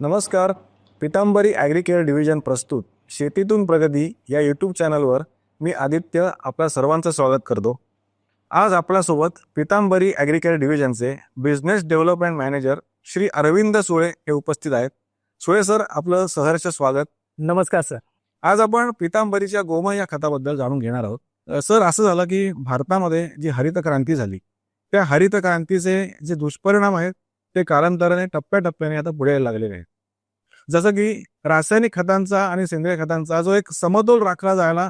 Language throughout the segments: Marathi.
नमस्कार. पितांबरी ॲग्रिकेअर डिव्हिजन प्रस्तुत. शेतीतून प्रगती या यूट्यूब चॅनलवर मी आदित्य आपल्या सर्वांचं स्वागत करतो. आज आपल्यासोबत Pitambari ॲग्रिकेअर डिव्हिजनचे business development manager Shri Arvind Sule हे उपस्थित आहेत. सुळे सर आपलं सहर्ष स्वागत. नमस्कार सर. आज आपण पितांबरीच्या गोमय या खताबद्दल जाणून घेणार आहोत. सर असं झालं की भारतामध्ये जी हरित क्रांती झाली त्या हरित क्रांतीचे जे दुष्परिणाम आहेत ते कालांतराने टप्प्याटप्प्याने आता पुढे यायला लागलेले आहेत. जसं की रासायनिक खतांचा आणि सेंद्रिय खतांचा जो एक समतोल राखला जायला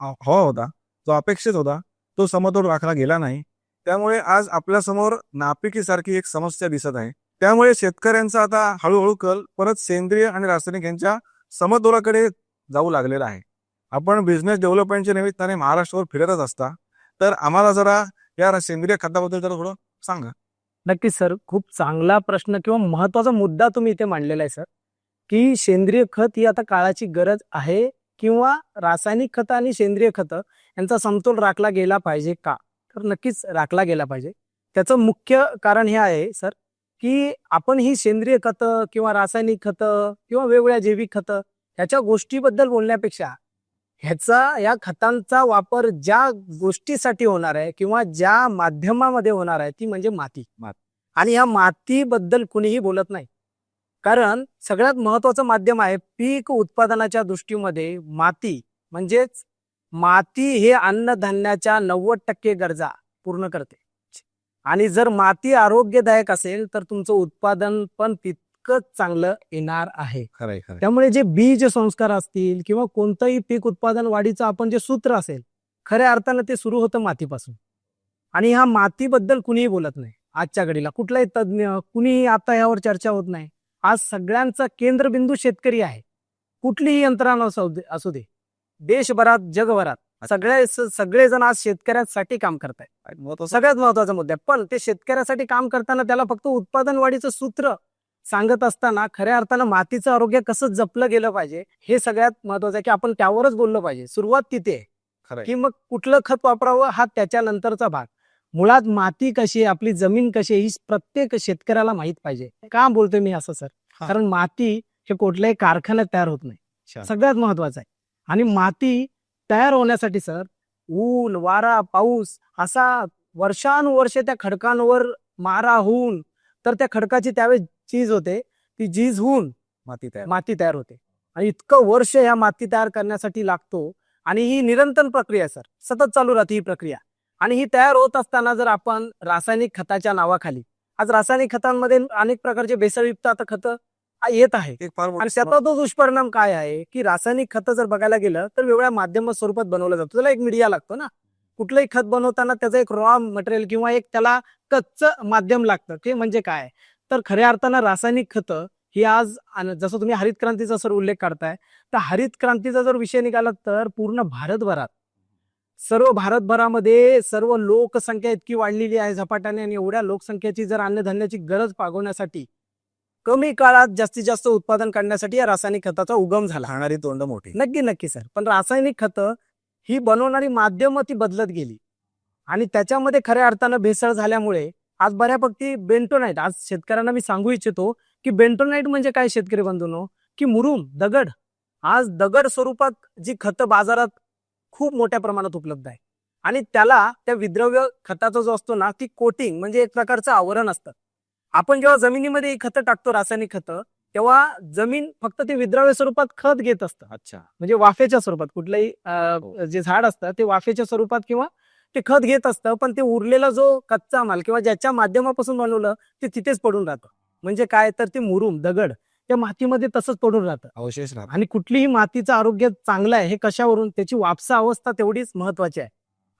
हवा होता जो अपेक्षित होता तो समतोल राखला गेला नाही. त्यामुळे आज आपल्यासमोर नापिकीसारखी एक समस्या दिसत आहे. त्यामुळे शेतकऱ्यांचा आता हळूहळू कल परत सेंद्रिय आणि रासायनिक यांच्या समतोलाकडे जाऊ लागलेला आहे. आपण बिझनेस डेव्हलपमेंटच्या निमित्ताने महाराष्ट्रावर फिरतच असता तर आम्हाला जरा या सेंद्रिय खताबद्दल जरा थोडं सांगा. नक्कीच सर. खूप चांगला प्रश्न किंवा महत्त्वाचा मुद्दा तुम्ही इथे मांडलेला आहे सर की सेंद्रिय खत ही आता काळाची गरज आहे किंवा रासायनिक खतं आणि सेंद्रिय खतं यांचा समतोल राखला गेला पाहिजे का? तर नक्कीच राखला गेला पाहिजे. त्याचं मुख्य कारण हे आहे सर की आपण ही सेंद्रिय खतं किंवा रासायनिक खतं किंवा वेगवेगळ्या जैविक खतं ह्याच्या गोष्टीबद्दल बोलण्यापेक्षा ह्याचा या खतांचा वापर ज्या गोष्टीसाठी होणार आहे किंवा ज्या माध्यमामध्ये होणार आहे ती म्हणजे माती. माती. आणि ह्या मातीबद्दल कुणीही बोलत नाही. कारण सगळ्यात महत्वाचं माध्यम आहे पीक उत्पादनाच्या दृष्टीमध्ये माती. म्हणजेच माती हे अन्नधान्याच्या नव्वद टक्के गरजा पूर्ण करते. आणि जर माती आरोग्यदायक असेल तर तुमचं उत्पादन पण तितकंच चांगलं येणार आहे. खरंय खरंय. त्यामुळे जे बीज संस्कार असतील किंवा कोणतंही पीक उत्पादन वाढीचं आपण जे सूत्र असेल खऱ्या अर्थानं ते सुरू होतं मातीपासून. आणि ह्या मातीबद्दल कुणीही बोलत नाही. आजच्या घडीला कुठलाही तज्ज्ञ कुणीही आता यावर चर्चा होत नाही. आज सगळ्यांचा केंद्रबिंदू शेतकरी आहे. कुठलीही यंत्रणा असू दे देशभरात जगभरात सगळे सगळेजण आज शेतकऱ्यांसाठी काम करतायत. सगळ्यात महत्त्वाचा मुद्दा आहे. पण ते शेतकऱ्यासाठी काम करताना त्याला फक्त उत्पादन वाढीचं सूत्र सांगत असताना खऱ्या अर्थानं मातीचं आरोग्य कसं जपलं गेलं पाहिजे हे सगळ्यात महत्वाचं आहे की आपण त्यावरच बोललं पाहिजे. सुरुवात तिथे की मग कुठलं खत वापरावं हा त्याच्यानंतरचा भाग. मुळात माती कशी आहे आपली जमीन कशी आहे ही प्रत्येक शेतकऱ्याला माहीत पाहिजे. का बोलतोय मी असं सर. कारण माती हे कुठल्याही कारखान्यात तयार होत नाही. सगळ्यात महत्वाचं आहे. आणि माती तयार होण्यासाठी सर ऊन वारा पाऊस असा वर्षानुवर्षे त्या खडकांवर मारा होऊन तर त्या खडकाची त्यावेळेस झीज होते ती झीज होऊन माती तयार माती तयार होते. आणि इतकं वर्ष ह्या माती तयार करण्यासाठी लागतो आणि ही निरंतर प्रक्रिया आहे सर. सतत चालू राहते ही प्रक्रिया. आणि ही तयार होत असताना जर आपण रासायनिक खताच्या नावाखाली आज रासायनिक खतांमध्ये अनेक प्रकारचे भेसळयुक्त आता खतं येत आहे आणि त्याचा तो दुष्परिणाम काय आहे की रासायनिक खतं जर बघायला गेलं तर वेगळ्या माध्यम स्वरूपात बनवलं जातं. त्याला एक मीडिया लागतो ना. कुठलंही खत बनवताना त्याचं एक रॉ मटेरियल किंवा एक त्याला कच्चं माध्यम लागतं. ते म्हणजे काय? तर खऱ्या अर्थानं रासायनिक खतं ही आज जसं तुम्ही हरित क्रांतीचा सर उल्लेख करताय तर हरित क्रांतीचा जर विषय निघाला तर पूर्ण भारतभरात सर्व भारतभरामध्ये सर्व लोकसंख्या इतकी वाढलेली आहे झपाट्याने आणि एवढ्या लोकसंख्येची जर अन्नधान्याची गरज भागवण्यासाठी कमी काळात जास्तीत जास्त उत्पादन काढण्यासाठी या रासायनिक खताचा उगम झाला. खाणारी तोंड मोठी. नक्की नक्की सर. पण रासायनिक खतं ही बनवणारी माध्यमं ती बदलत गेली आणि त्याच्यामध्ये खऱ्या अर्थानं भेसळ झाल्यामुळे आज बऱ्यापैकी बेंटोनाईट आज शेतकऱ्यांना मी सांगू इच्छितो की बेंटोनाईट म्हणजे काय शेतकरी बंधूंनो? की मुरुम दगड. आज दगड स्वरूपात जी खतं बाजारात खूप मोठ्या प्रमाणात उपलब्ध आहे. आणि त्याला त्या विद्रव्य खताचा जो असतो ना ती कोटिंग म्हणजे एक प्रकारचं आवरण असतं. आपण जेव्हा जमिनीमध्ये ही खतं टाकतो रासायनिक खतं तेव्हा जमीन फक्त ते विद्राव्य स्वरूपात खत घेत असतं. अच्छा. म्हणजे वाफेच्या स्वरूपात कुठलंही हो. जे झाड असतं ते वाफेच्या स्वरूपात किंवा ते खत घेत असतं पण ते उरलेला जो कच्चा माल किंवा ज्याच्या माध्यमापासून बनवलं ते तिथेच पडून राहतं. म्हणजे काय? तर ते मुरुम दगड त्या मातीमध्ये तसंच पडून राहतं. अवशेष राहत आणि कुठलीही मातीचं आरोग्य चांगलं आहे हे कशावरून? त्याची वापसा अवस्था तेवढीच महत्वाची आहे.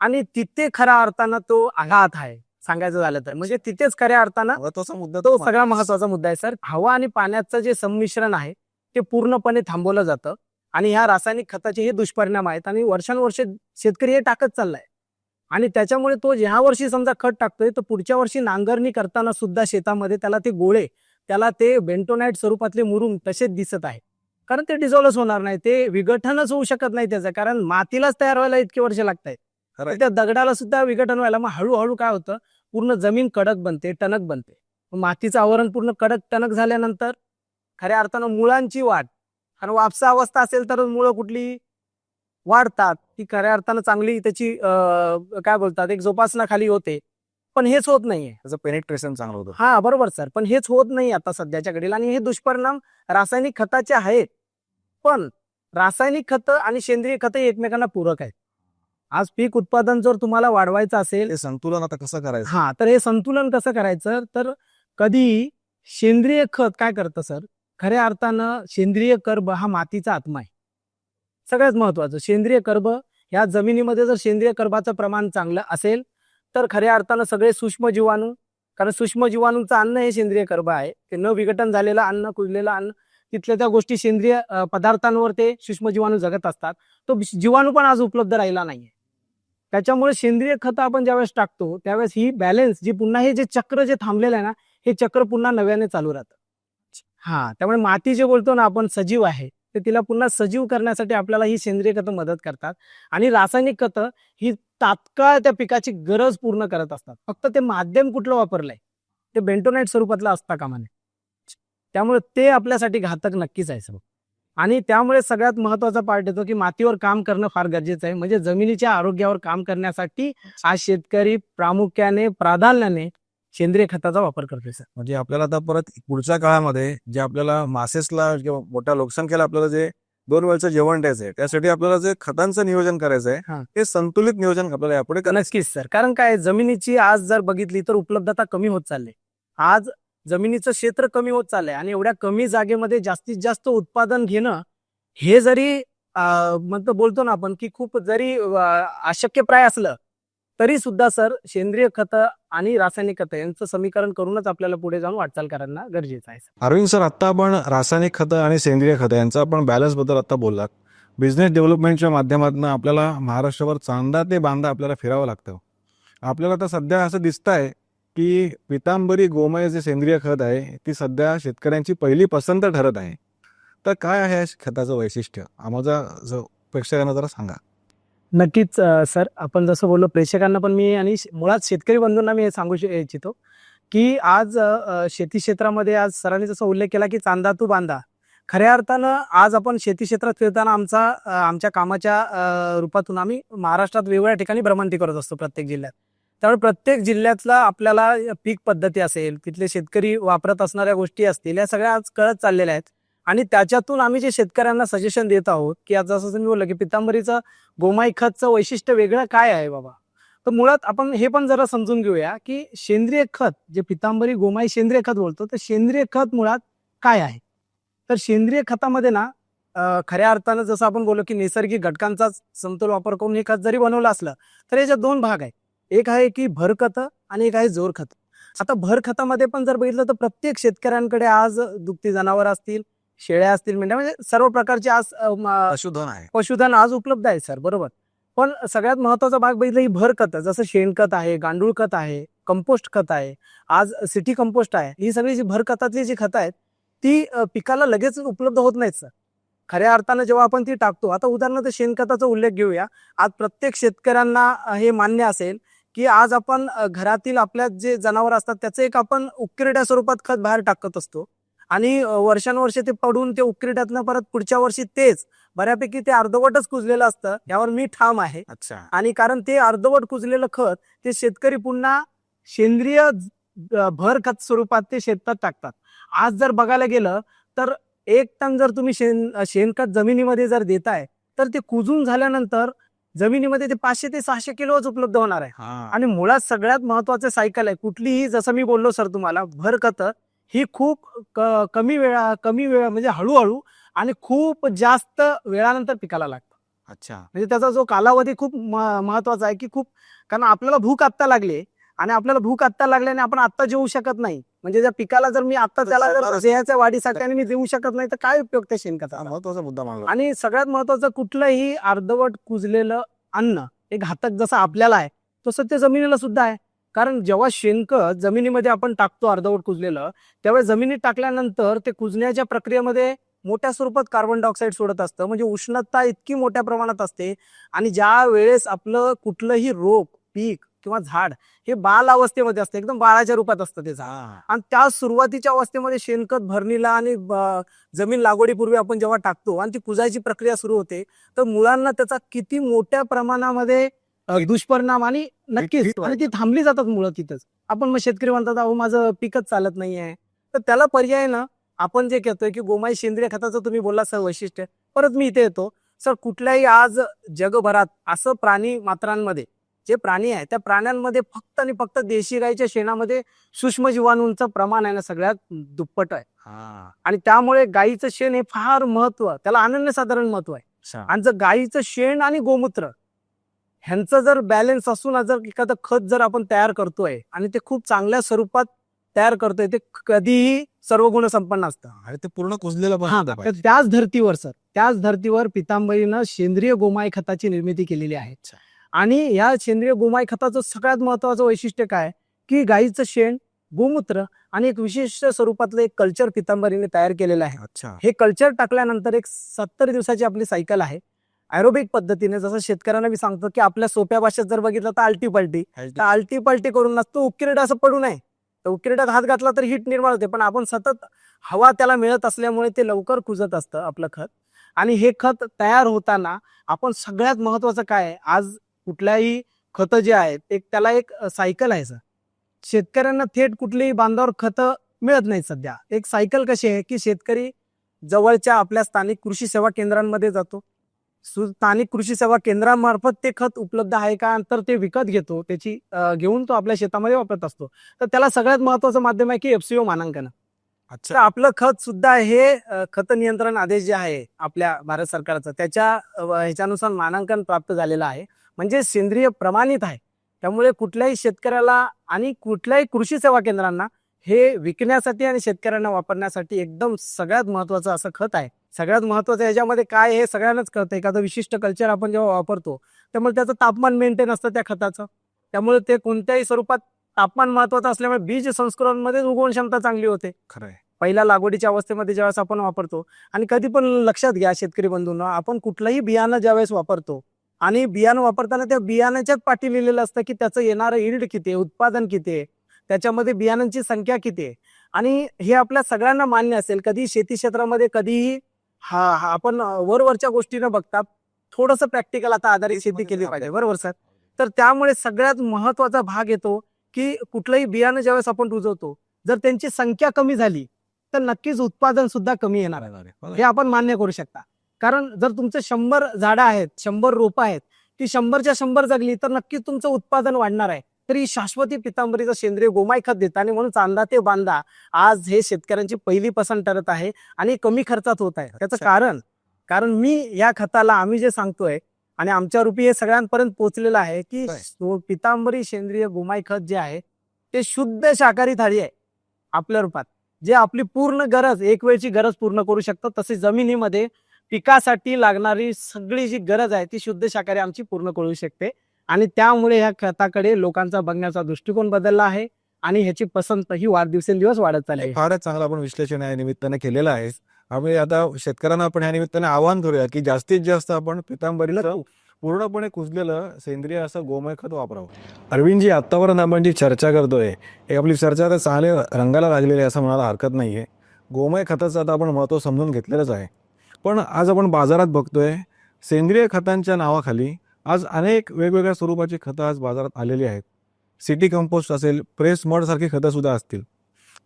आणि तिथे खऱ्या अर्थानं तो आघात आहे सांगायचं झालं तर. म्हणजे तिथेच खऱ्या अर्थानं महत्त्वाचा मुद्दा तो तो सगळा महत्त्वाचा मुद्दा आहे सर. हवा आणि पाण्याचं जे संमिश्रण आहे ते पूर्णपणे थांबवलं जातं. आणि ह्या रासायनिक खताचे हे दुष्परिणाम आहेत. आणि वर्षानुवर्षे शेतकरी हे टाकत चाललाय. आणि त्याच्यामुळे तो ह्या वर्षी समजा खत टाकतोय तर पुढच्या वर्षी नांगरणी करताना सुद्धा शेतामध्ये त्याला ते गोळे त्याला ते बेंटोनाईट स्वरूपातले मुरुम तसेच दिसत आहे कारण ते डिझॉल्वच होणार नाही ते विघटनच होऊ शकत नाही त्याचं. कारण मातीलाच तयार व्हायला इतके वर्ष लागत आहेत त्या दगडाला सुद्धा विघटन व्हायला मग हळूहळू काय होतं पूर्ण जमीन कडक बनते टणक बनते. मातीचं आवरण पूर्ण कडक टणक झाल्यानंतर खऱ्या अर्थानं मुळांची वाढ. कारण वापसा अवस्था असेल तर मुळं कुठली? वाढतात. ती खऱ्या अर्थानं चांगली त्याची काय बोलतात एक जोपासना खाली होते. पण हेच होत नाहीये. त्याचं पेनिट्रेशन चांगलं होतं. हा बरोबर सर. पण हेच होत नाही आता सध्याच्या घडीला आणि हे दुष्परिणाम रासायनिक खताचे आहेत. पण रासायनिक खतं आणि सेंद्रिय खतं हे एकमेकांना पूरक आहेत. आज पीक उत्पादन जर तुम्हाला वाढवायचं असेल संतुलन आता कसं करायचं? हा तर हे संतुलन कसं करायचं? तर कधी सेंद्रिय खत काय करतं सर? खऱ्या अर्थानं सेंद्रिय कर्ब हा मातीचा आत्मा आहे. सगळ्यात महत्वाचं सेंद्रिय कर्ब ह्या जमिनीमध्ये जर सेंद्रिय कर्बाचं प्रमाण चांगलं असेल तर खऱ्या अर्थानं सगळे सूक्ष्म जीवाणू कारण सूक्ष्म जीवाणूंचं अन्न हे सेंद्रिय कर्ब आहे. ते न विघटन झालेलं अन्न कुजलेलं अन्न तिथल्या त्या गोष्टी सेंद्रिय पदार्थांवर ते सूक्ष्म जीवाणू जगत असतात. तो जीवाणू पण आज उपलब्ध राहिला नाहीये. त्याच्यामुळे सेंद्रिय खत आपण ज्यावेळेस टाकतो त्यावेळेस ही बॅलन्स जी पुन्हा हे जे चक्र जे थांबलेलं आहे ना हे चक्र पुन्हा नव्याने चालू राहतं. हा त्यामुळे माती जे बोलतो ना आपण सजीव आहे. तर तिला पुन्हा सजीव करण्यासाठी आपल्याला ही सेंद्रिय खतं मदत करतात. आणि रासायनिक खतं ही तात्काळ त्या पिकाची गरज पूर्ण करत असतात. फक्त ते माध्यम कुठलं वापरलंय? ते बेंटोनाईट स्वरूपातलं असता कामा नये. त्यामुळे ते आपल्यासाठी घातक नक्कीच आहे सर. आणि त्यामुळे सगळ्यात महत्त्वाचा पार्ट येतो की मातीवर काम करणं फार गरजेचं आहे. म्हणजे जमिनीच्या आरोग्यावर काम करण्यासाठी आज शेतकरी प्रामुख्याने प्राधान्याने सेंद्रिय खताचा वापर करतोय सर. म्हणजे आपल्याला आता परत पुढच्या काळामध्ये जे आपल्याला मासेसला किंवा मोठ्या लोकसंख्येला आपल्याला जे दोन वेळचं जेवण द्यायचं आहे त्यासाठी आपल्याला जे खतांचं नियोजन करायचं हा. आहे ते संतुलित नियोजन आपल्याला यापुढे नक्कीच सर. कारण काय जमिनीची आज जर बघितली तर उपलब्धता कमी होत चालली आज जमिनीचं क्षेत्र कमी होत चाललंय आणि एवढ्या कमी जागेमध्ये जास्तीत जास्त उत्पादन घेणं हे जरी म्हणतो बोलतो ना आपण की खूप जरी अशक्यप्राय असलं तरी सुद्धा सर सेंद्रिय खतं आणि रासायनिक खतं यांचं समीकरण करूनच आपल्याला पुढे जाऊन वाटचाल करणं गरजेचं आहे अरविंद सर आता आपण रासायनिक खतं आणि सेंद्रिय खतं यांचा आपण बॅलन्सबद्दल आता बोललात. बिझनेस डेव्हलपमेंटच्या माध्यमातून आपल्याला महाराष्ट्रावर चांदा ते बांधा आपल्याला फिरावं लागतं. आपल्याला आता सध्या असं दिसत आहे की पितांबरी गोमय जे सेंद्रिय खत आहे ती सध्या शेतकऱ्यांची पहिली पसंत ठरत आहे. तर काय आहे खताचं वैशिष्ट्य? आम्हाला जो प्रेक्षकांना जरा सांगा. नक्कीच सर. आपण जसं बोललो प्रेक्षकांना पण मी आणि श- मुळात शेतकरी बंधूंना मी हे सांगू श- इच्छितो की आज शेती क्षेत्रामध्ये आज सरांनी जसा उल्लेख केला की चांदा तू बांधा खऱ्या अर्थानं आज आपण शेती क्षेत्रात फिरताना आमचा आमच्या कामाच्या रूपातून आम्ही महाराष्ट्रात वेगवेगळ्या ठिकाणी भ्रमंती करत असतो प्रत्येक जिल्ह्यात. त्यामुळे प्रत्येक जिल्ह्यातला आपल्याला पीक पद्धती असेल तिथले शेतकरी वापरत असणाऱ्या गोष्टी असतील या सगळ्या आज कळत चाललेल्या आहेत. आणि त्याच्यातून आम्ही जे शेतकऱ्यांना सजेशन देत आहोत की आज जसं तुम्ही बोललं की पितांबरीचं गोमाई खतचं वैशिष्ट्य वेगळं काय आहे बाबा? तर मुळात आपण हे पण जरा समजून घेऊया की सेंद्रिय खत जे पितांबरी गोमाई सेंद्रिय खत बोलतो तर सेंद्रिय खत मुळात काय आहे? तर सेंद्रिय खतामध्ये ना खऱ्या अर्थानं जसं आपण बोललो की नैसर्गिक घटकांचा समतोल वापर करून हे खत जरी बनवलं असलं तर याच्यात दोन भाग आहे एक आहे की भर खत आणि एक आहे जोर खत. आता भर खतामध्ये पण जर बघितलं तर प्रत्येक शेतकऱ्यांकडे आज दुभती जनावर असतील शेळ्या असतील मेंढ्या म्हणजे सर्व प्रकारचे आज अं, पशुधन आहे. पशुधन आज उपलब्ध आहे सर. बरोबर. पण सगळ्यात महत्त्वाचा भाग बघितलं ही भर खत जसं शेणखत आहे गांडूळ खत आहे कंपोस्ट खत आहे आज सिटी कंपोस्ट आहे. ही सगळी जी भर खतातली जी खतं आहेत ती अ, पिकाला लगेच उपलब्ध होत नाहीत सर. खऱ्या अर्थानं जेव्हा आपण ती टाकतो आता उदाहरणार्थ शेणखताचा उल्लेख घेऊया. आज प्रत्येक शेतकऱ्यांना अ, हे मान्य असेल की आज आपण अ, घरातील आपल्या जे जनावर असतात त्याचं एक आपण उकिरड्या स्वरूपात खत बाहेर टाकत असतो. आणि वर्षानुवर्षे ते पडून ते उकिरड्यातनं परत पुढच्या वर्षी तेच. बऱ्यापैकी ते अर्धवटच कुजलेलं असतं. यावर मी ठाम आहे. अच्छा. आणि कारण ते अर्धवट कुजलेलं खत ते शेतकरी पुन्हा सेंद्रिय भर खत स्वरूपात ते शेतात टाकतात. आज जर बघायला गेलं तर एक टन जर तुम्ही शेण शेणखत जमिनीमध्ये जर देताय तर ते कुजून झाल्यानंतर जमिनीमध्ये ते पाचशे ते सहाशे किलोच उपलब्ध होणार आहे. आणि मुळात सगळ्यात महत्वाचं सायकल आहे. कुठलीही जसं मी बोललो सर तुम्हाला भर खत ही खूप क- कमी वेळा कमी वेळा म्हणजे हळूहळू आणि खूप जास्त वेळानंतर पिकाला लागतं. अच्छा. म्हणजे त्याचा जो कालावधी खूप महत्त्वाचा आहे की खूप कारण आपल्याला भूक आत्ता लागली आणि आपल्याला भूक आत्ता लागल्याने आपण आत्ता जेवू शकत नाही. म्हणजे त्या पिकाला जर मी आता त्याला जर देहाच्या वाढीसाठी आणि मी देऊ शकत नाही तर काय उपयोग त्या शेणखताचा? महत्त्वाचा मुद्दा मानला आणि सगळ्यात महत्वाचं कुठलंही अर्धवट कुजलेलं अन्न हे घातक जसं आपल्याला आहे तसं ते जमिनीला सुद्धा आहे. कारण जेव्हा शेणखत जमिनीमध्ये आपण टाकतो अर्धवट कुजलेलं त्यावेळेस जमिनीत टाकल्यानंतर ते कुजण्याच्या प्रक्रियेमध्ये मोठ्या स्वरूपात कार्बन डायऑक्साईड सोडत असतं म्हणजे उष्णता इतकी मोठ्या प्रमाणात असते आणि ज्या वेळेस आपलं कुठलंही रोग पीक किंवा झाड हे बाल अवस्थेमध्ये असतं एकदम बाळाच्या रूपात असतं ते झाड. आणि त्या सुरुवातीच्या अवस्थेमध्ये शेणखत भरणीला आणि जमीन लागवडीपूर्वी आपण जेव्हा टाकतो आणि ती कुजायची प्रक्रिया सुरू होते तर मुलांना त्याचा किती मोठ्या प्रमाणामध्ये दुष्परिणाम आणि नक्कीच आणि ती थांबली जातात मुलं तिथंच. आपण मग शेतकरी म्हणतात अहो माझं पिकच चालत नाहीये. तर त्याला पर्याय ना आपण जे कहतोय की गोमाई सेंद्रिय खताचं तुम्ही बोलला सर वैशिष्ट्य. परत मी इथे येतो. सर कुठल्याही आज जगभरात असं प्राणी मात्रांमध्ये जे प्राणी आहे त्या प्राण्यांमध्ये फक्त आणि फक्त देशी गाईच्या शेणामध्ये सूक्ष्म जीवाणूंचं प्रमाण आहे ना सगळ्यात दुप्पट आहे. हा. आणि त्यामुळे गाईचं शेण हे फार महत्त्व त्याला अनन्यसाधारण महत्त्व आहे. आणि जर गाईचं शेण आणि गोमूत्र ह्यांचं जर बॅलन्स असून जर एखादं खत जर आपण तयार करतोय आणि ते खूप चांगल्या स्वरूपात तयार करतोय ते कधीही सर्व गुण संपन्न असतं आणि ते पूर्ण कुजलेलं पण असलं तर पाहिजे. त्याच धर्तीवर सर त्याच धर्तीवर पितांबरीनं सेंद्रिय गोमाय खताची निर्मिती केलेली आहे. आणि या सेंद्रिय गोमाय खताचं सगळ्यात महत्वाचं वैशिष्ट्य काय? की गाईचं शेण गोमूत्र आणि एक विशिष्ट स्वरूपातलं एक कल्चर पितांबरीने तयार केलेलं आहे. अच्छा. हे कल्चर टाकल्यानंतर एक सत्तर दिवसाची आपली सायकल आहे. अॅरोबिक पद्धतीने जसं शेतकऱ्यांना मी सांगतो की आपल्या सोप्या भाषेत जर बघितलं तर आलटी पलटी तर आलटी पलटी करून नसतो उकिरडा असं पडू नये. तर उकिरड्यात हात घातला तर हीट निर्माण होते. पण आपण सतत हवा त्याला मिळत असल्यामुळे ते लवकर कुजत असतं आपलं खत. आणि हे खत तयार होताना आपण सगळ्यात महत्वाचं काय आज कुठल्याही खतं जे आहेत एक त्याला एक सायकल आहे सर. शेतकऱ्यांना थेट कुठलीही बांधावर खतं मिळत नाहीत सध्या. एक सायकल कशी आहे की शेतकरी जवळच्या आपल्या स्थानिक कृषी सेवा केंद्रांमध्ये जातो. स्थानिक कृषी सेवा केंद्रामार्फत ते खत उपलब्ध आहे का? तर ते विकत घेतो. त्याची घेऊन तो आपल्या शेतामध्ये वापरत असतो. तर त्याला सगळ्यात महत्वाचं माध्यम आहे की एफसीओ मानांकन. तर अच्छा आपलं खत सुद्धा हे खत नियंत्रण आदेश जे आहे आपल्या भारत सरकारचं त्याच्या ह्याच्यानुसार मानांकन प्राप्त झालेलं आहे. म्हणजे सेंद्रिय प्रमाणित आहे. त्यामुळे कुठल्याही शेतकऱ्याला आणि कुठल्याही कृषी सेवा केंद्रांना हे विकण्यासाठी आणि शेतकऱ्यांना वापरण्यासाठी एकदम सगळ्यात महत्वाचं असं खत आहे. सगळ्यात महत्वाचं याच्यामध्ये काय हे सगळ्यांनाच कळतं. एखादं विशिष्ट कल्चर आपण जेव्हा वापरतो त्यामुळे त्याचं तापमान मेंटेन असतं त्या खताचं. त्यामुळे ते कोणत्याही स्वरूपात तापमान महत्वाचं असल्यामुळे बीज संस्करणमध्ये उगवण क्षमता चांगली होते. खरंय. पहिल्या लागवडीच्या अवस्थेमध्ये ज्यावेळेस आपण वापरतो आणि कधी पण लक्षात घ्या शेतकरी बंधूंनो आपण कुठलंही बियाणं ज्यावेळेस वापरतो आणि बियाणं वापरताना त्या बियाण्याच्याच पाठी लिहिलेलं असतं की त्याचं येणारं इल्ड किती आहे उत्पादन किती आहे त्याच्यामध्ये बियाणांची संख्या किती आहे. आणि हे आपल्या सगळ्यांना मान्य असेल कधी शेती क्षेत्रामध्ये कधीही हा हा. आपण वरवरच्या गोष्टी न बघता थोडंसं प्रॅक्टिकल आता आधारित शेती केली पाहिजे. बरोबर सर? तर त्यामुळे सगळ्यात महत्त्वाचा भाग येतो की कुठलंही बियाणं ज्यावेळेस आपण रुजवतो जर त्यांची संख्या कमी झाली तर नक्कीच उत्पादन सुद्धा कमी येणार. आहे. हे आपण मान्य करू शकता. कारण जर तुमचे शंभर झाडं आहेत शंभर रोपं आहेत ती शंभरच्या शंभर जगली तर नक्कीच तुमचं उत्पादन वाढणार आहे. तर ही शाश्वती पितांबरीचं सेंद्रिय गोमाय खत देतं आणि म्हणून चांदा ते बांधा आज हे शेतकऱ्यांची पहिली पसंत ठरत आहे आणि कमी खर्चात होत आहे. त्याचं. कारण कारण मी या खताला आम्ही जे सांगतोय आणि आमच्या रूपी हे सगळ्यांपर्यंत पोहोचलेलं आहे की पितांबरी सेंद्रिय गोमाय खत जे आहे ते शुद्ध शाकाहारी थाळी आहे आपल्या रूपात. जे आपली पूर्ण गरज एक वेळची गरज पूर्ण करू शकतं तसे जमिनीमध्ये पिकासाठी लागणारी सगळी जी गरज आहे ती शुद्ध शाकाहारी आमची पूर्ण करू शकते. आणि त्यामुळे ह्या खताकडे लोकांचा बघण्याचा दृष्टिकोन बदलला आहे आणि ह्याची पसंत ही वाढदिवसेंदिवस वाढत चालली आहे. फारच चांगलं आपण विश्लेषण या निमित्ताने केलेलं आहे. आम्ही आता शेतकऱ्यांना आपण या निमित्ताने आवाहन करूया की जास्तीत जास्त आपण पितांबरीला पूर्णपणे कुजलेलं सेंद्रिय असं गोमय खत वापरावं. अरविंदजी आत्तापर्यंत आपण जी चर्चा करतोय एक आपली चर्चा तर चांगले रंगाला लागलेली आहे असं म्हणायला हरकत नाहीये. गोमय खताचं आता आपण महत्त्व समजून घेतलेलंच आहे. पण आज आपण बाजारात बघतोय सेंद्रिय खतांच्या नावाखाली आज अनेक वेगवेगळ्या स्वरूपाची खतं आज बाजारात आलेली आहेत. सिटी कंपोस्ट असेल प्रेस मड सारखी खतं सुद्धा असतील.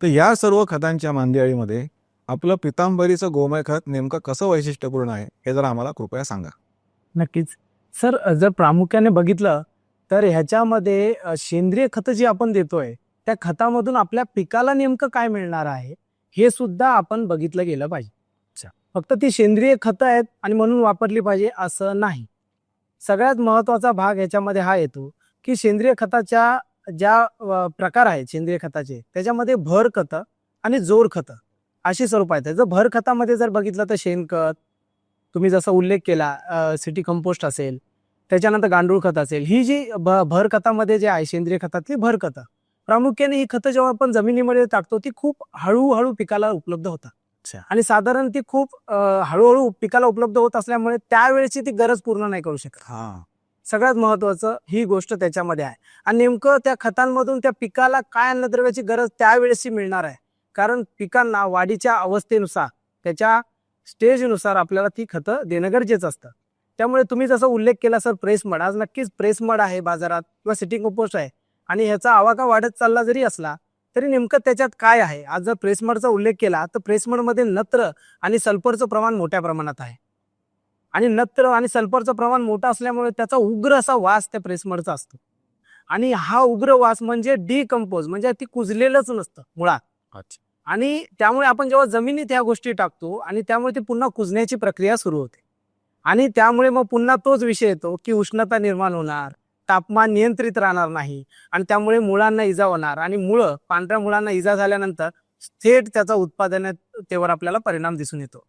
तर या सर्व खतांच्या मांदियाळीमध्ये आपलं पितांबरीचं गोमय खत नेमकं कसं वैशिष्ट्यपूर्ण आहे हे जरा आम्हाला कृपया सांगा. नक्कीच. सर जर प्रामुख्याने बघितलं तर ह्याच्यामध्ये सेंद्रिय खतं जी आपण देतोय त्या खतामधून आपल्या पिकाला नेमकं काय मिळणार आहे हे सुद्धा आपण बघितलं गेलं पाहिजे. अच्छा. फक्त ती सेंद्रिय खतं आहेत आणि म्हणून वापरली पाहिजे असं नाही. सगळ्यात महत्त्वाचा भाग याच्यामध्ये हा येतो की सेंद्रिय खताच्या ज्या प्रकार आहेत सेंद्रिय खताचे त्याच्यामध्ये भर खतं आणि जोर खतं अशी स्वरूप आहेत. जर भर खतामध्ये जर बघितलं तर शेणखत तुम्ही जसा उल्लेख केला सिटी कंपोस्ट असेल त्याच्यानंतर गांडूळ खत असेल ही जी भ- भर खतामध्ये जे आहे सेंद्रिय खतातली भर खतं प्रामुख्याने ही खतं जेव्हा आपण जमिनीमध्ये टाकतो ती खूप हळूहळू पिकाला उपलब्ध होतात. आणि साधारण ती खूप हळूहळू पिकाला उपलब्ध होत असल्यामुळे त्यावेळेची ती गरज पूर्ण नाही करू शकत. हा. सगळ्यात महत्वाचं ही गोष्ट त्याच्यामध्ये आहे. आणि नेमकं त्या खतांमधून त्या पिकाला काय अन्नद्रव्याची गरज त्यावेळेसही मिळणार आहे. कारण पिकांना वाढीच्या अवस्थेनुसार त्याच्या स्टेजनुसार आपल्याला ती खतं देणं गरजेचं असतं. त्यामुळे तुम्ही जसा उल्लेख केला सर प्रेसमड आज नक्कीच प्रेसमड आहे बाजारात किंवा सिटिंग कंपोस्ट आहे. आणि ह्याचा आवाका वाढत चालला जरी असला तरी नेमकं त्याच्यात काय आहे? आज जर प्रेसमडचा उल्लेख केला तर प्रेसमडमध्ये नत्र आणि सल्फरचं प्रमाण मोठ्या प्रमाणात आहे. आणि नत्र आणि सल्फरचं प्रमाण मोठं असल्यामुळे त्याचा उग्र असा वास त्या प्रेसमडचा असतो. आणि हा उग्र वास म्हणजे डिकम्पोज म्हणजे ती कुजलेलंच नसतं मुळात. अच्छा. आणि त्यामुळे आपण जेव्हा जमिनीत ह्या गोष्टी टाकतो आणि त्यामुळे ती पुन्हा कुजण्याची प्रक्रिया सुरू होते. आणि त्यामुळे मग पुन्हा तोच विषय येतो की उष्णता निर्माण होणार तापमान नियंत्रित राहणार नाही आणि त्यामुळे मुळांना इजा होणार. आणि मुळं पांढऱ्या मुळांना इजा झाल्यानंतर थेट त्याचा उत्पादनातेवर आपल्याला परिणाम दिसून येतो.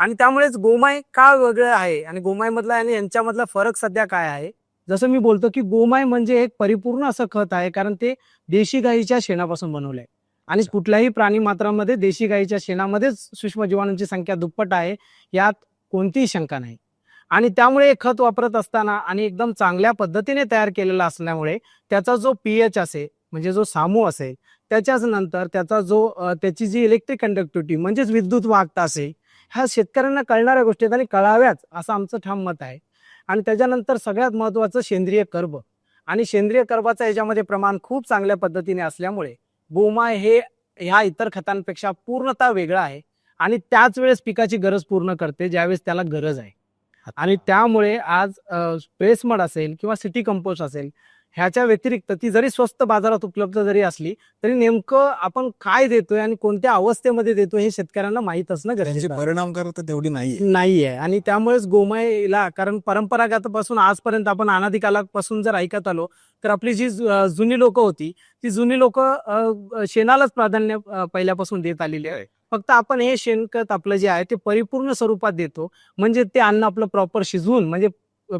आणि त्यामुळेच गोमाय का वेगळं आहे आणि गोमायमधला आणि यांच्यामधला फरक सध्या काय आहे? जसं मी बोलतो की गोमाय म्हणजे एक परिपूर्ण असं खत आहे कारण ते देशी गाईच्या शेणापासून बनवलं आहे. आणि कुठल्याही प्राणी मात्रामध्ये देशी गाईच्या शेणामध्येच सूक्ष्म जीवाणूंची संख्या दुप्पट आहे यात कोणतीही शंका नाही. आणि त्यामुळे खत वापरत असताना आणि एकदम चांगल्या पद्धतीने तयार केलेला असल्यामुळे त्याचा जो पी एच असेल म्हणजे जो सामू असेल त्याच्याच नंतर त्याचा जो त्याची जी इलेक्ट्रिक कंडक्टिव्हिटी म्हणजेच विद्युत वाहकता असेल ह्या शेतकऱ्यांना कळणाऱ्या गोष्टी आहेत आणि कळाव्याच असं आमचं ठाम मत आहे. आणि त्याच्यानंतर सगळ्यात महत्त्वाचं सेंद्रिय कर्ब. आणि सेंद्रिय कर्बाचं याच्यामध्ये प्रमाण खूप चांगल्या पद्धतीने असल्यामुळे बोमा हे ह्या इतर खतांपेक्षा पूर्णतः वेगळं आहे. आणि त्याच वेळेस पिकाची गरज पूर्ण करते ज्यावेळेस त्याला गरज आहे. आणि त्यामुळे आज स्पेसमड असेल किंवा सिटी कंपोस्ट असेल ह्याच्या व्यतिरिक्त ती जरी स्वस्त बाजारात उपलब्ध जरी असली तरी नेमकं आपण काय देतोय आणि कोणत्या अवस्थेमध्ये देतोय हे शेतकऱ्यांना माहीत असणं गरजेचं आहे. परिणामकारकता तेवढी नाहीये. नाहीये. आणि त्यामुळेच गोमाईला कारण परंपरागतपासून आजपर्यंत आपण अनादी कालापासून जर ऐकत आलो तर आपली जी जुनी लोक होती ती जुनी लोक शेणालाच प्राधान्य पहिल्यापासून देत आलेली आहे फक्त आपण हे शेणखत आपलं जे आहे ते परिपूर्ण स्वरूपात देतो. म्हणजे ते अन्न आपलं प्रॉपर शिजवून म्हणजे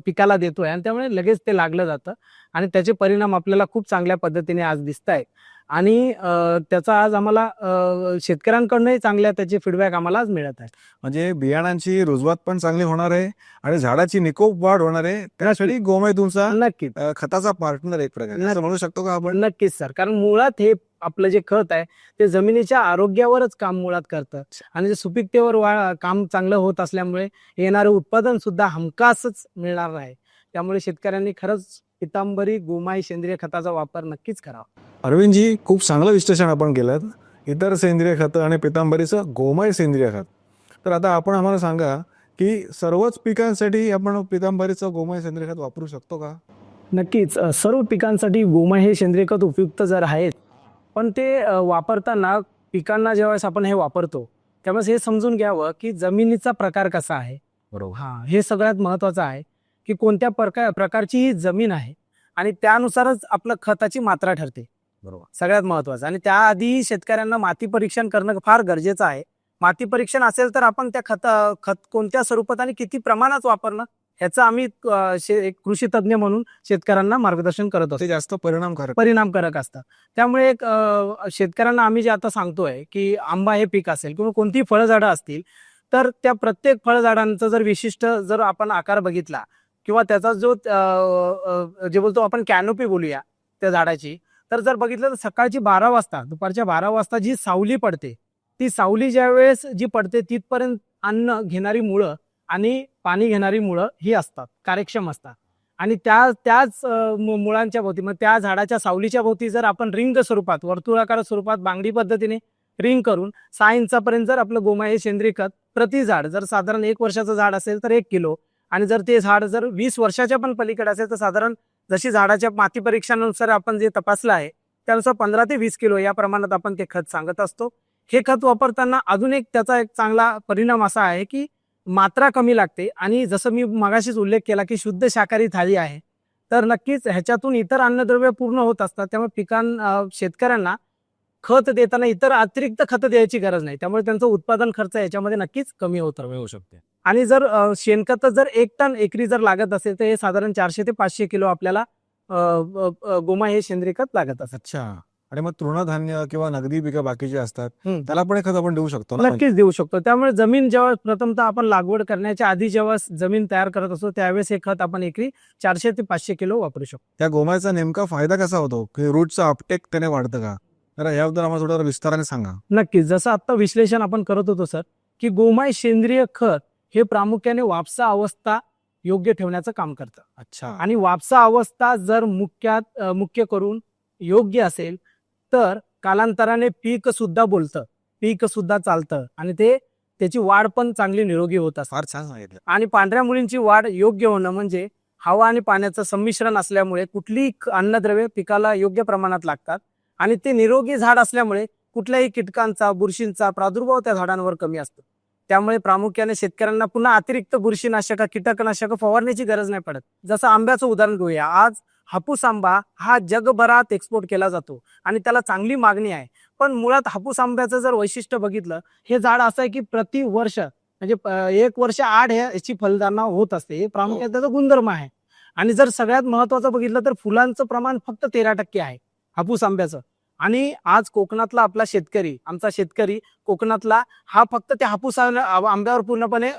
पिकाला देतोय आणि त्यामुळे लगेच ते लागलं जातं. आणि त्याचे परिणाम आपल्याला खूप चांगल्या पद्धतीने आज दिसत आहेत आणि त्याचा आज आम्हाला शेतकऱ्यांकडूनही चांगल्या त्याचे फीडबॅक आम्हाला आज मिळत आहे म्हणजे बियाणांची रुजवात पण चांगली होणार आहे आणि झाडाची निकोप वाढ होणार आहे. त्यासाठी गोमय तुमचा नक्कीच खताचा पार्टनर एक प्रकारे. म्हणू शकतो का आपण? नक्कीच सर. कारण मुळात हे आपलं जे खत आहे ते जमिनीच्या आरोग्यावरच काम मुळात करतं. आणि जे सुपीकतेवर वा काम चांगलं होत असल्यामुळे येणारं उत्पादन सुद्धा हमखासच मिळणार आहे. त्यामुळे शेतकऱ्यांनी खरंच पितांबरी गोमाई सेंद्रिय खताचा वापर नक्कीच करावा. अरविंदजी खूप चांगलं विश्लेषण आपण केलं इतर सेंद्रिय खतं आणि पितांबरीचं गोमय सेंद्रिय खत. तर आता आपण आम्हाला सांगा की सर्वच पिकांसाठी आपण पितांबरीचं गोमय सेंद्रिय खत वापरू शकतो का? नक्कीच. अ, सर्व पिकांसाठी गोमय हे सेंद्रिय खत उपयुक्त जर आहेत पण ते वापरताना पिकांना ज्यावेळेस आपण हे वापरतो त्यावेळेस हे समजून घ्यावं की जमिनीचा प्रकार कसा आहे. बरोबर. हा हे सगळ्यात महत्वाचं आहे. की कोणत्या प्रकार प्रकारची ही जमीन आहे आणि त्यानुसारच आपलं खताची मात्रा ठरते. बरोबर. सगळ्यात महत्वाचं. आणि त्याआधी शेतकऱ्यांना माती परीक्षण करणं फार गरजेचं आहे. माती परीक्षण असेल तर आपण त्या खत खत कोणत्या स्वरूपात आणि किती प्रमाणात वापरणं ह्याचं आम्ही एक कृषी तज्ज्ञ म्हणून शेतकऱ्यांना मार्गदर्शन करत असतो. जास्त परिणामकारक. परिणामकारक असतात त्यामुळे एक शेतकऱ्यांना आम्ही जे आता सांगतोय की आंबा हे पीक असेल किंवा कोणतीही फळझाडं असतील तर त्या प्रत्येक फळझाडांचं जर विशिष्ट जर आपण आकार बघितला किंवा त्याचा जो जे बोलतो आपण कॅनोपी बोलूया त्या झाडाची. तर जर बघितलं तर सकाळची बारा वाजता दुपारच्या बारा वाजता जी सावली पडते ती सावली ज्या वेळेस जी पडते तिथपर्यंत अन्न घेणारी मुळं आणि पाणी घेणारी मुळं ही असतात कार्यक्षम असतात. आणि त्या त्याच मु- मुळांच्या भोवती मग त्या झाडाच्या सावलीच्या भोवती जर आपण रिंग स्वरूपात वर्तुळाकार स्वरूपात बांगडी पद्धतीने रिंग करून सहा इंचापर्यंत जर आपलं गोमाय हे सेंद्रिय खत प्रति झाड जर साधारण एक वर्षाचं झाड असेल तर एक किलो आणि जर ते झाड जर वीस वर्षाच्या पण पलीकडे असेल तर साधारण जशी झाडाच्या माती परीक्षणानुसार आपण जे तपासलं आहे त्यानुसार पंधरा ते वीस किलो या प्रमाणात आपण ते खत सांगत असतो. हे खत वापरताना अजून एक त्याचा एक चांगला परिणाम असा आहे की मात्रा कमी लागते आणि जसं मी मगाशीच उल्लेख केला की शुद्ध शाकाहारी थाळी आहे तर नक्कीच ह्याच्यातून इतर अन्नद्रव्य पूर्ण होत असतात. त्यामुळे पिकां शेतकऱ्यांना खत देताना इतर अतिरिक्त खत द्यायची गरज नाही. त्यामुळे त्यांचं उत्पादन खर्च याच्यामध्ये नक्कीच कमी होत कमी होऊ शकते. आणि जर शेणखत जर एक टन एकरी जर लागत असेल तर हे साधारण चारशे ते पाचशे किलो आपल्याला गोमा हे सेंद्रिय खत लागत असत अच्छा. आणि मग तृणधान्य किंवा नगदी पिकं बाकीची असतात. त्याला पण खत आपण देऊ शकतो नक्कीच देऊ शकतो. त्यामुळे जमीन जेव्हा प्रथमतः आपण लागवड करण्याच्या आधी जेव्हा जमीन तयार करत असतो त्यावेळेस हे खत आपण एकरी चारशे ते पाचशे किलो वापरू शकतो. त्या गोमायाचा नेमका फायदा कसा होतो? की रूटचा अपटेक त्याने वाढतं का? याबद्दल आम्हाला थोडं विस्ताराने सांगा. नक्कीच. जसं आता विश्लेषण आपण करत होतो सर की गोमाय सेंद्रिय खत हे प्रामुख्याने वापसा अवस्था योग्य ठेवण्याचं काम करतं. अच्छा. आणि वापसा अवस्था जर मुख्यात अ, मुख्य करून योग्य असेल तर कालांतराने पीक सुद्धा बोलतं. पीक सुद्धा चालतं आणि ते त्याची वाढ पण चांगली निरोगी होत असते. फार छान सांगितलं. आणि पांढऱ्या मुलींची वाढ योग्य होणं म्हणजे हवा आणि पाण्याचं संमिश्रण असल्यामुळे कुठलीही क- अन्नद्रव्ये पिकाला योग्य प्रमाणात लागतात. आणि ते निरोगी झाड असल्यामुळे कुठल्याही कीटकांचा बुरशींचा प्रादुर्भाव त्या झाडांवर कमी असतो. त्यामुळे प्रामुख्याने शेतकऱ्यांना पुन्हा अतिरिक्त बुरशीनाशक कीटकनाशक फवारण्याची गरज नाही पडत. जसं आंब्याचं उदाहरण घेऊया. आज हापूस आंबा हा जगभरात एक्सपोर्ट केला जातो आणि त्याला चांगली मागणी आहे. पण मुळात हापूस आंब्याचं जर वैशिष्ट्य बघितलं हे झाड असं आहे की प्रति वर्ष म्हणजे एक वर्ष आठ हे- याची फलदाना होत असते. हे प्रामुख्याने त्याचा गुणधर्म आहे. आणि जर सगळ्यात महत्वाचं बघितलं तर फुलांचं प्रमाण फक्त तेरा टक्के आहे. हापूस आंब्याचं. आणि आज कोकणातला आपला शेतकरी आमचा शेतकरी कोकणातला हा फक्त त्या हापूस आंब्या- आंब्यावर पूर्णपणे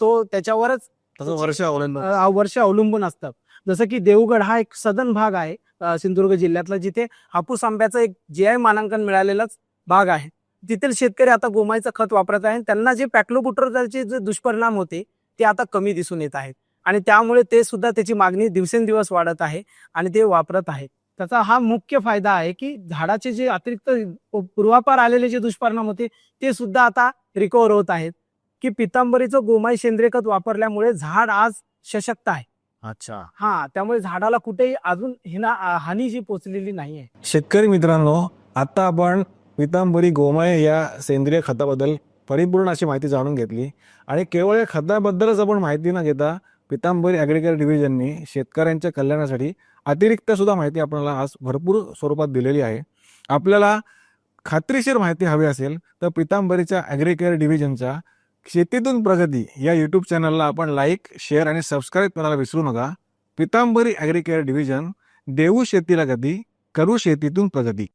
तो त्याच्यावरच वर्ष अवलंबून. वर्ष अवलंबून असतात जसं की देवगड हा एक सदन भाग आहे सिंधुदुर्ग जिल्ह्यातला जिथे हापूस आंब्याचं एक जे आय मानांकन मिळालेलाच भाग आहे. तिथील शेतकरी आता गोमाईचं खत वापरत आहे त्यांना जे पॅक्लोबुटरचे जे दुष्परिणाम होते ते आता कमी दिसून येत आहेत. आणि त्यामुळे ते सुद्धा त्याची मागणी दिवसेंदिवस वाढत आहे आणि ते वापरत आहेत. त्याचा हा मुख्य फायदा आहे की झाडाचे जे अतिरिक्त पूर्वापार आलेले जे दुष्परिणाम होते ते सुद्धा आता रिकवर होत आहेत. की पितांबरीचं गोमाई सेंद्रिय खत वापरल्यामुळे झाड आज सशक्त आहे. अच्छा. हा त्यामुळे झाडाला कुठेही अजून हिना हानी जी पोचलेली नाहीये. शेतकरी मित्रांनो आता आपण पितांबरी गोमय या सेंद्रिय खताबद्दल परिपूर्ण अशी माहिती जाणून घेतली. आणि केवळ या खताबद्दलच आपण माहिती न घेता पितांबरी ॲग्रिकल्चर डिव्हिजननी शेतकऱ्यांच्या कल्याणासाठी अतिरिक्त सुद्धा माहिती आपल्याला आज भरपूर स्वरूपात दिलेली आहे. आपल्याला खात्रीशीर माहिती हवी असेल तर पितांबरीच्या ॲग्रिकल्चर डिव्हिजनच्या शेतीतून प्रगती या यूट्यूब चॅनलला आपण लाईक शेअर आणि सबस्क्राईब करायला विसरू नका. पितांबरी ॲग्रिकल्चर डिव्हिजन देऊ शेतीला गती करू शेतीतून प्रगती.